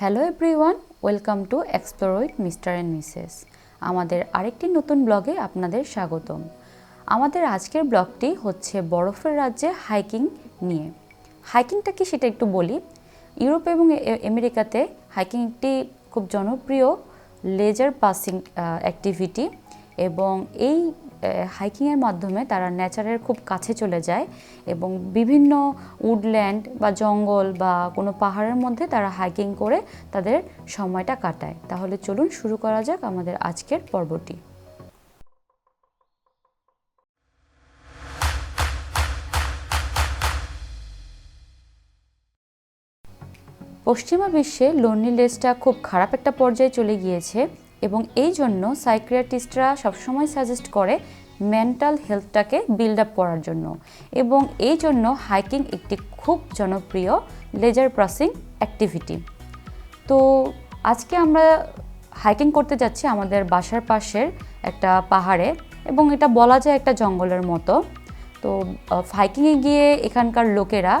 Hello everyone welcome to explore with mister and missus আমাদের আরেকটি নতুন ব্লগে আপনাদের স্বাগতম। আমাদের আজকের ব্লগটি হচ্ছে বরফের রাজ্যে হাইকিং নিয়ে। হাইকিংটা কি সেটা একটু বলি। ইউরোপ এবং আমেরিকাতে হাইকিং একটি খুব জনপ্রিয় লেজার পাসিং অ্যাক্টিভিটি এবং এই হাইকিংয়ের মাধ্যমে তারা নেচারের খুব কাছে চলে যায় এবং বিভিন্ন উডল্যান্ড বা জঙ্গল বা কোনো পাহাড়ের মধ্যে তারা হাইকিং করে তাদের সময়টা কাটায়। তাহলে চলুন শুরু করা যাক আমাদের আজকের পর্বটি। পশ্চিমা বিশ্বে লোনলিনেসটা খুব খারাপ একটা পর্যায়ে চলে গিয়েছে এবং এই জন্য সাইক্রিয়াটিস্টরা সবসময় সাজেস্ট করে মেন্টাল হেলথটাকে বিল্ড আপ করার জন্য এবং এই জন্য হাইকিং একটি খুব জনপ্রিয় লেজার ক্রসিং অ্যাক্টিভিটি তো আজকে আমরা হাইকিং করতে যাচ্ছি আমাদের বাসার পাশের একটা পাহাড়ে এবং এটা বলা যায় একটা জঙ্গলের মতো। তো হাইকিংয়ে গিয়ে এখানকার লোকেরা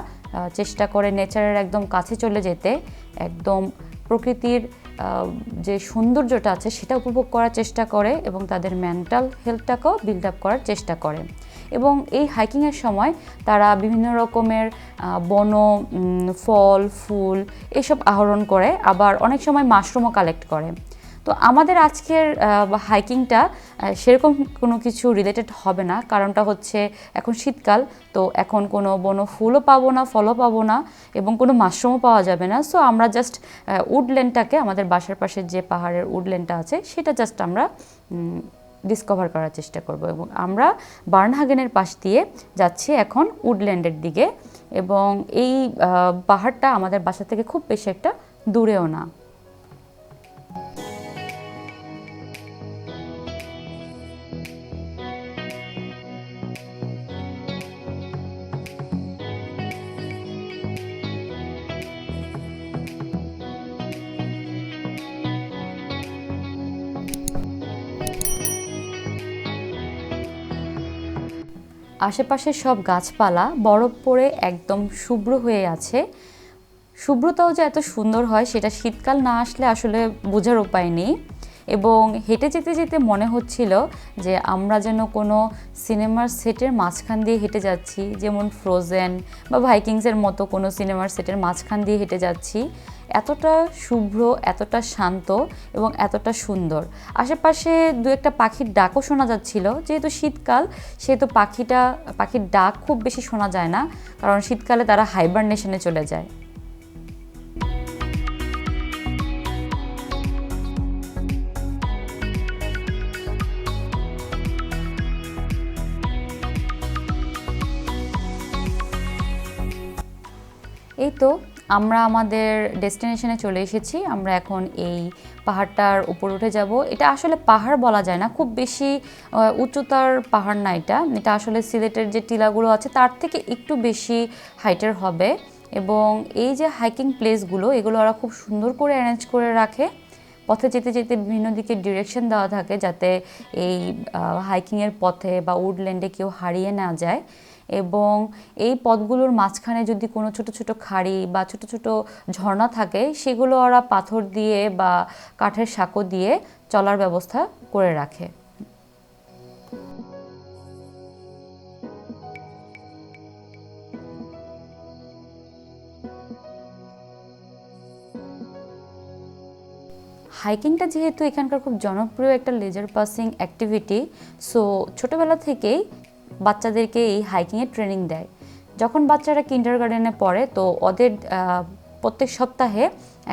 চেষ্টা করে নেচারের একদম কাছে চলে যেতে, একদম প্রকৃতির যে সৌন্দর্যটা আছে সেটা উপভোগ করার চেষ্টা করে এবং তাদের মেন্টাল হেলথটাকেও বিল্ড আপ করার চেষ্টা করে। এবং এই হাইকিংয়ের সময় তারা বিভিন্ন রকমের বন ফল, ফুল এসব আহরণ করে, আবার অনেক সময় মাশরুমও কালেক্ট করে। তো আমাদের আজকের হাইকিংটা সেরকম কোনো কিছু রিলেটেড হবে না। কারণটা হচ্ছে এখন শীতকাল, তো এখন কোনো বনো ফুলও পাবো না, ফলও পাবো না এবং কোনো মাশরুমও পাওয়া যাবে না। সো আমরা জাস্ট উডল্যান্ডটাকে আমাদের বাসার পাশে যে পাহাড়ের উডল্যান্ডটা আছে, সেটা জাস্ট আমরা ডিসকভার করার চেষ্টা করব এবং আমরা বার্নহাগেনের পাশ দিয়ে যাচ্ছি এখন উডল্যান্ডের দিকে এবং এই পাহাড়টা আমাদের বাসা থেকে খুব বেশি একটা দূরেও না। আশেপাশের সব গাছপালা বরফ পড়ে একদম শুভ্র হয়ে আছে। শুভ্রতাও যে এত সুন্দর হয়, সেটা শীতকাল না আসলে আসলে বোঝার উপায় নেই। এবং হেঁটে যেতে যেতে মনে হচ্ছিল যে আমরা যেন কোনো সিনেমার সেটের মাঝখান দিয়ে হেঁটে যাচ্ছি, যেমন ফ্রোজেন বা ভাইকিংসের মতো কোনো সিনেমার সেটের মাঝখান দিয়ে হেঁটে যাচ্ছি। এতটা শুভ্র, এতটা শান্ত এবং এতটা সুন্দর। আশেপাশে দু একটা পাখির ডাকও শোনা যাচ্ছিল। যেহেতু শীতকাল, সেহেতু পাখিটা, পাখির ডাক খুব বেশি শোনা যায় না, কারণ শীতকালে তারা হাইবারনেশনে চলে যায়। এই তো আমরা আমাদের ডেস্টিনেশনে চলে এসেছি, আমরা এখন এই পাহাড়টার উপর উঠে যাব। এটা আসলে পাহাড় বলা যায় না, খুব বেশি উচ্চতার পাহাড় না এটা। এটা আসলে সিলেটের যে টিলাগুলো আছে তার থেকে একটু বেশি হাইটের হবে। এবং এই যে হাইকিং প্লেসগুলো এগুলো ওরা খুব সুন্দর করে অ্যারেঞ্জ করে রাখে। পথে যেতে যেতে বিভিন্ন দিকে ডিরেকশন দেওয়া থাকে যাতে এই হাইকিংয়ের পথে বা উডল্যান্ডে কেউ হারিয়ে না যায়। এবং এই পথগুলোর মাঝখানে যদি কোনো ছোট ছোট খাড়ি বা ছোট ছোট ঝর্ণা থাকে, সেগুলো ওরা পাথর দিয়ে বা কাঠের সাঁকো দিয়ে চলার ব্যবস্থা করে রাখে। হাইকিংটা যেহেতু এখানকার খুব জনপ্রিয় একটা লেজার পাসিং অ্যাক্টিভিটি সো ছোটোবেলা থেকেই বাচ্চাদেরকে এই হাইকিংয়ের ট্রেনিং দেয়। যখন বাচ্চারা কিন্ডার গার্ডেনে পড়ে, তো ওদের প্রত্যেক সপ্তাহে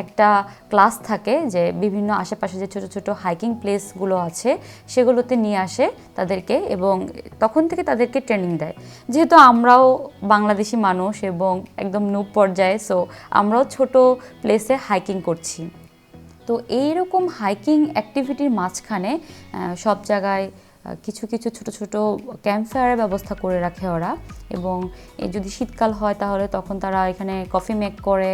একটা ক্লাস থাকে যে বিভিন্ন আশেপাশে যে ছোট ছোট হাইকিং প্লেসগুলো আছে, সেগুলোতে নিয়ে আসে তাদেরকে এবং তখন থেকে তাদেরকে ট্রেনিং দেয়। যেহেতু আমরাও বাংলাদেশি মানুষ এবং একদম নূপ পর্যায়ে সো আমরাও ছোট প্লেসে হাইকিং করছি। তো এইরকম হাইকিং অ্যাক্টিভিটির মাঝখানে সব জায়গায় কিছু কিছু ছোট ছোট ক্যাম্প ফায়ারের ব্যবস্থা করে রাখে ওরা। এবং যদি শীতকাল হয় তাহলে তখন তারা এখানে কফি মেক করে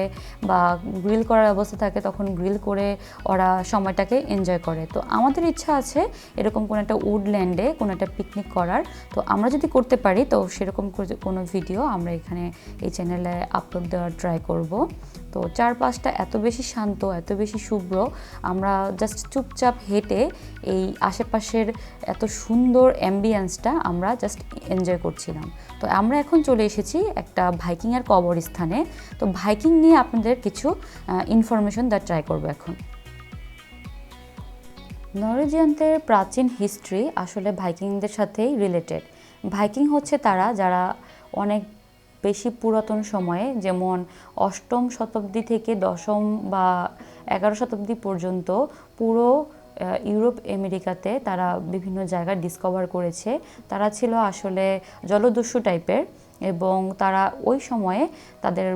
বা গ্রিল করার অবস্থা থাকে, তখন গ্রিল করে ওরা সময়টাকে এনজয় করে। তো আমাদের ইচ্ছা আছে এরকম কোনো একটা উডল্যান্ডে কোনো একটা পিকনিক করার। তো আমরা যদি করতে পারি, তো সেরকম কোনো ভিডিও আমরা এখানে এই চ্যানেলে আপলোড দেওয়ার ট্রাই করব। তো চারপাশটা এত বেশি শান্ত, এত বেশি শুভ্র, আমরা জাস্ট চুপচাপ হেঁটে এই আশেপাশের এত সুন্দর অ্যাম্বিয়েন্সটা আমরা জাস্ট এনজয় করছিলাম। তো আমরা এখন চলে এসেছি একটা ভাইকিংয়ের কবরস্থানে। তো ভাইকিং নিয়ে আপনাদের কিছু ইনফরমেশন দেওয়ার ট্রাই করব এখন। নরওয়েজিয়ানদের প্রাচীন হিস্ট্রি আসলে ভাইকিংদের সাথেই রিলেটেড ভাইকিং হচ্ছে তারা, যারা অনেক বেশি পুরাতন সময়ে, যেমন অষ্টম শতাব্দী থেকে দশম বা এগারো শতাব্দী পর্যন্ত পুরো ইউরোপ, আমেরিকাতে তারা বিভিন্ন জায়গা ডিসকভার করেছে। তারা ছিল আসলে জলদস্যু টাইপের এবং তারা ওই সময়ে তাদের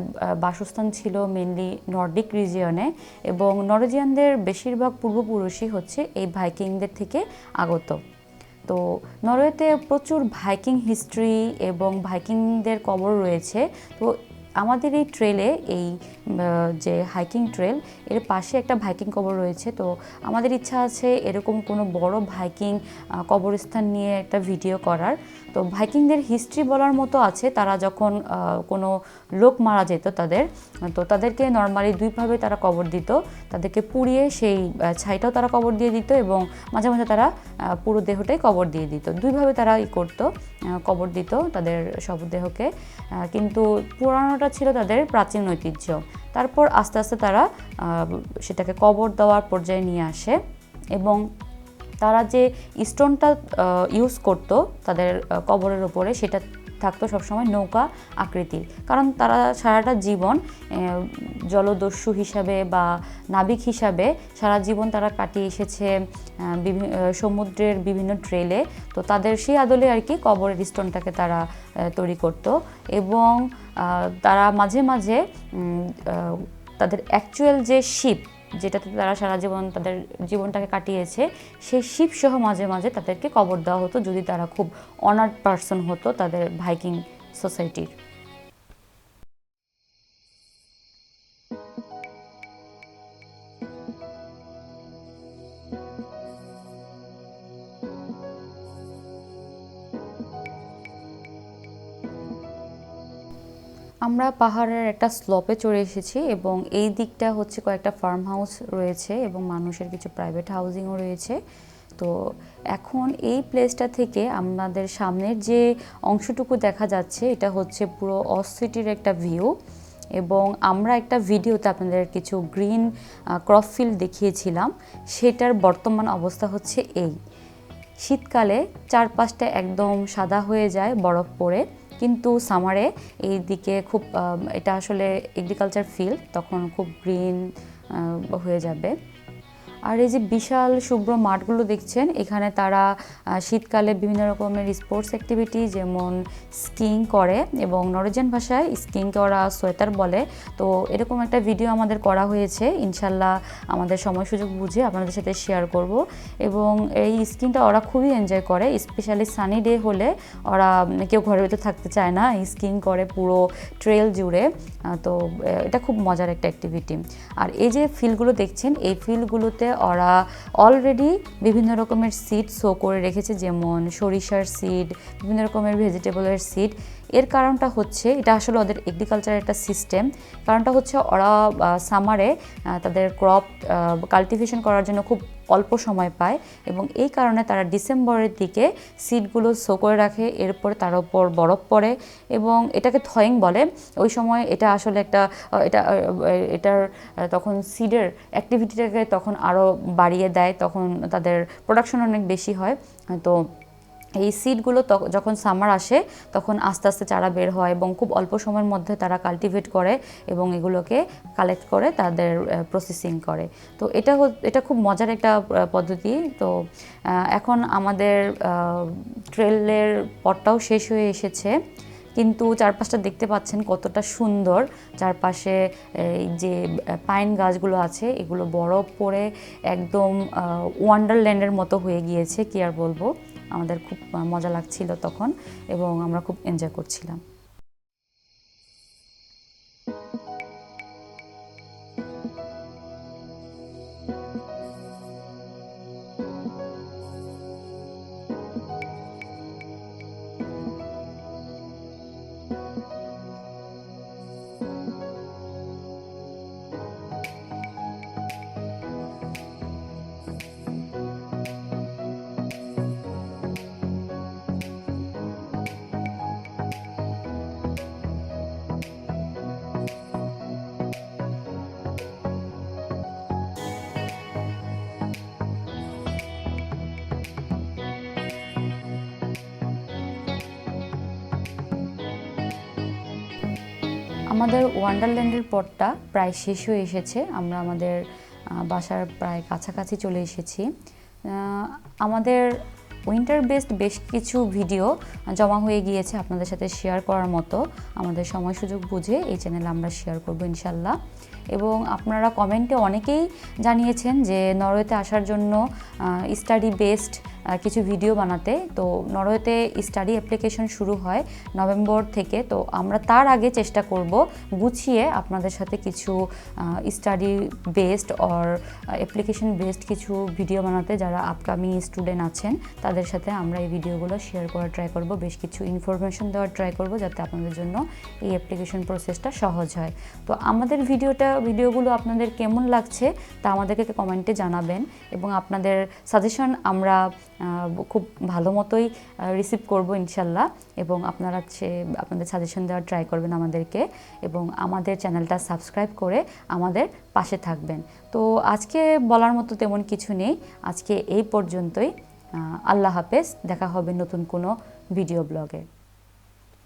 বাসস্থান ছিল মেনলি নর্ডিক রিজিয়নে এবং নরওয়েজিয়ানদের বেশিরভাগ পূর্বপুরুষই হচ্ছে এই ভাইকিংদের থেকে আগত। তো নরওয়েতে প্রচুর ভাইকিং হিস্ট্রি এবং ভাইকিংদের কবর রয়েছে। তো আমাদের এই ট্রেলে এই যে হাইকিং ট্রেল এর পাশে একটা ভাইকিং কবর রয়েছে। তো আমাদের ইচ্ছা আছে এরকম কোনো বড় ভাইকিং কবরস্থান নিয়ে একটা ভিডিও করার। তো ভাইকিংদের হিস্ট্রি বলার মতো আছে, তারা যখন কোনো লোক মারা যেত তাদের, তো তাদেরকে নর্মালি দুইভাবে তারা কবর দিত। তাদেরকে পুড়িয়ে সেই ছাইটাও তারা কবর দিয়ে দিত এবং মাঝে মাঝে তারা পুরো দেহটাই কবর দিয়ে দিত। দুইভাবে তারা ই করতো। কবর দিত তাদের শবদেহকে। কিন্তু পুরানোটা ছিল তাদের প্রাচীন ঐতিহ্য। তারপর আস্তে আস্তে তারা সেটাকে কবর দেওয়ার পর্যায়ে নিয়ে আসে এবং তারা যে স্টোনটা ইউজ করতো তাদের কবরের ওপরে সেটা থাকতো সবসময় নৌকা আকৃতির। কারণ তারা সারাটা জীবন জলদস্যু হিসাবে বা নাবিক হিসাবে সারা জীবন তারা কাটিয়ে এসেছে আহ, বিভি- আহ, সমুদ্রের বিভিন্ন ট্রেলে। তো তাদের সেই আদলে আর কি কবরের স্টোনটাকে তারা তৈরি করত এবং তারা মাঝে মাঝে তাদের অ্যাকচুয়াল যে শিপ যেটাতে তারা সারা জীবন তাদের জীবনটাকে কাটিয়েছে, সেই শিপ সহ মাঝে মাঝে তাদেরকে কবর দেওয়া হতো যদি তারা খুব অনার্ড পার্সন হতো তাদের ভাইকিং সোসাইটির আমরা পাহাড়ের একটা স্লোপে চড়ে এসেছি এবং এই দিকটা হচ্ছে কয়েকটা ফার্ম হাউস রয়েছে এবং মানুষের কিছু প্রাইভেট হাউজিংও রয়েছে। তো এখন এই প্লেসটা থেকে আমাদের সামনের যে অংশটুকু দেখা যাচ্ছে, এটা হচ্ছে পুরো অস সিটির একটা ভিউ এবং আমরা একটা ভিডিওতে আপনাদের কিছু গ্রিন ক্রপ ফিল্ড দেখিয়েছিলাম। সেটার বর্তমান অবস্থা হচ্ছে এই। শীতকালে চারপাশটা একদম সাদা হয়ে যায়, বরফ পড়ে। কিন্তু সামারে এই দিকে খুব এটা আসলে এগ্রিকালচার ফিল্ড তখন খুব গ্রিন হয়ে যাবে। আর এই যে বিশাল শুভ্র মাঠগুলো দেখছেন, এখানে তারা শীতকালে বিভিন্ন রকমের স্পোর্টস অ্যাক্টিভিটি যেমন স্কিং করে এবং নরওয়েজিয়ান ভাষায় স্কিংকে ওরা সোয়েটার বলে। তো এরকম একটা ভিডিও আমাদের করা হয়েছে, ইনশাল্লাহ আমাদের সময় সুযোগ বুঝে আপনাদের সাথে শেয়ার করব। এবং এই স্কিনটা ওরা খুবই এনজয় করে স্পেশালি সানি ডে হলে ওরা কেউ ঘরের ভিতরে থাকতে চায় না স্কিং করে পুরো ট্রেল জুড়ে। তো এটা খুব মজার একটা অ্যাক্টিভিটি আর এই যে ফিল্ডগুলো দেখছেন, এই ফিল্ডগুলোতে ওরা অলরেডি বিভিন্ন রকমের সিড শো করে রেখেছে, যেমন সরিষার সিড বিভিন্ন রকমের ভেজিটেবলের সিড এর কারণটা হচ্ছে, এটা আসলে ওদের এগ্রিকালচারের একটা সিস্টেম কারণটা হচ্ছে ওরা সামারে তাদের ক্রপ কাল্টিভেশন করার জন্য খুব অল্প সময় পায় এবং এই কারণে তারা ডিসেম্বরের দিকে সিডগুলো শো করে রাখে, এরপরে তার ওপর বরফ পড়ে এবং এটাকে থয়িং বলে। ওই সময় এটা আসলে একটা এটা এটার তখন সিডের অ্যাক্টিভিটিটাকে তখন আরও বাড়িয়ে দেয়, তখন তাদের প্রোডাকশন অনেক বেশি হয়। তো এই সিডগুলো যখন সামার আসে, তখন আস্তে আস্তে চারা বের হয় এবং খুব অল্প সময়ের মধ্যে তারা কাল্টিভেট করে এবং এগুলোকে কালেক্ট করে তাদের প্রসেসিং করে। তো এটা এটা খুব মজার একটা পদ্ধতি। তো এখন আমাদের ট্রেলের পথটাও শেষ হয়ে এসেছে। কিন্তু চারপাশটা দেখতে পাচ্ছেন কতটা সুন্দর। চারপাশে যে পাইন গাছগুলো আছে, এগুলো বরফ পড়ে একদম ওয়ান্ডারল্যান্ডের মতো হয়ে গিয়েছে, কি আর বলব? আমাদের খুব মজা লাগছিল তখন এবং আমরা খুব এনজয় করছিলাম। আমাদের ওয়ান্ডারল্যান্ডের পথটা প্রায় শেষ হয়ে এসেছে। আমরা আমাদের বাসার প্রায় কাছাকাছি চলে এসেছি। আমাদের উইন্টার বেসড বেশ কিছু ভিডিও জমা হয়ে গিয়েছে আপনাদের সাথে শেয়ার করার মতো। আমাদের সময় সুযোগ বুঝে এই চ্যানেল আমরা শেয়ার করব ইনশাল্লাহ। এবং আপনারা কমেন্টে অনেকেই জানিয়েছেন যে নরওয়েতে আসার জন্য স্টাডি বেসড কিছু ভিডিও বানাতে। তো নরওয়েতে স্টাডি অ্যাপ্লিকেশন শুরু হয় নভেম্বর থেকে। তো আমরা তার আগে চেষ্টা করব গুছিয়ে আপনাদের সাথে কিছু study based or application based কিছু ভিডিও বানাতে। যারা আপকামিং স্টুডেন্ট আছেন, তাদের সাথে আমরা এই ভিডিওগুলো শেয়ার করার ট্রাই করব। বেশ কিছু ইনফরমেশন দেওয়ার ট্রাই করব যাতে আপনাদের জন্য এই অ্যাপ্লিকেশন প্রসেসটা সহজ হয়। তো আমাদের ভিডিওটা ভিডিওগুলো আপনাদের কেমন লাগছে তা আমাদেরকে কমেন্টে জানাবেন এবং আপনাদের সাজেশন আমরা খুব ভালো মতোই রিসিভ করব ইনশাল্লাহ এবং আপনারা হচ্ছে আপনাদের সাজেশন দেওয়ার ট্রাই করবেন আমাদেরকে এবং আমাদের চ্যানেলটা সাবস্ক্রাইব করে আমাদের পাশে থাকবেন। তো আজকে বলার মতো তেমন কিছু নেই। আজকে এই পর্যন্তই। আল্লাহ হাফেজ। দেখা হবে নতুন কোনো ভিডিও ব্লগে